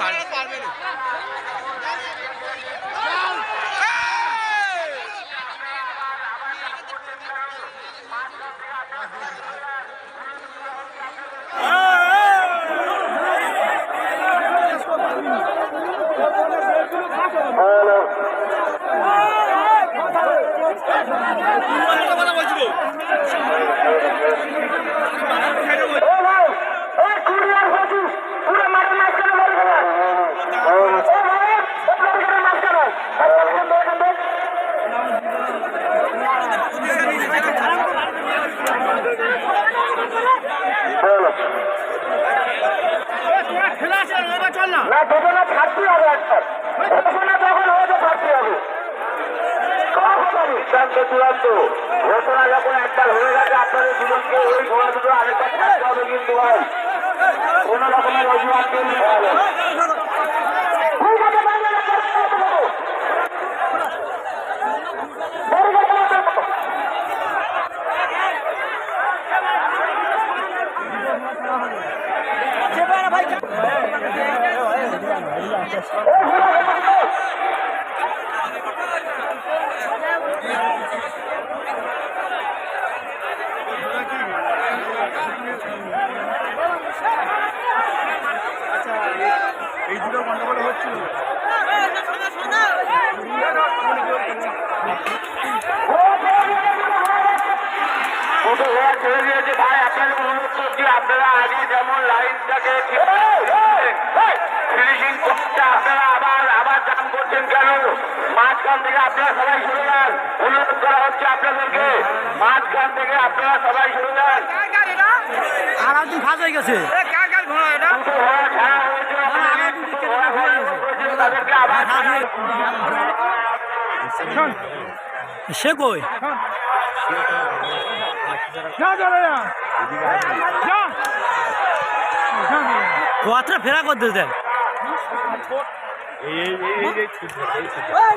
না। দুজনে ছাড়তে হবে একবার দুজনে যখন হবে তো ছাড়তে হবে। সিদ্ধান্ত চূড়ান্ত ঘোষণা যখন একবার হয়ে গেছে আপনাদের দুজনকে ওই ঘোড়া দুটো আরেকবার ছাড়তে হবে কিন্তু ভাই। কোন রকমের অজুহাত দিয়ে ঠিক আছে, এই দুটো আপনারা আগে যেমন লাইনটাকে ফিনিশিং করতে মাঝখান থেকে আপনারা সবাই সরে যান অনুরোধ করা হচ্ছে আপনাদেরকে মাঝখান থেকে আপনারা সবাই সরে যান আর একদিন হয়ে গেছে সে কই কোয়াত্রা ফেরা করতে দেন এই এই এই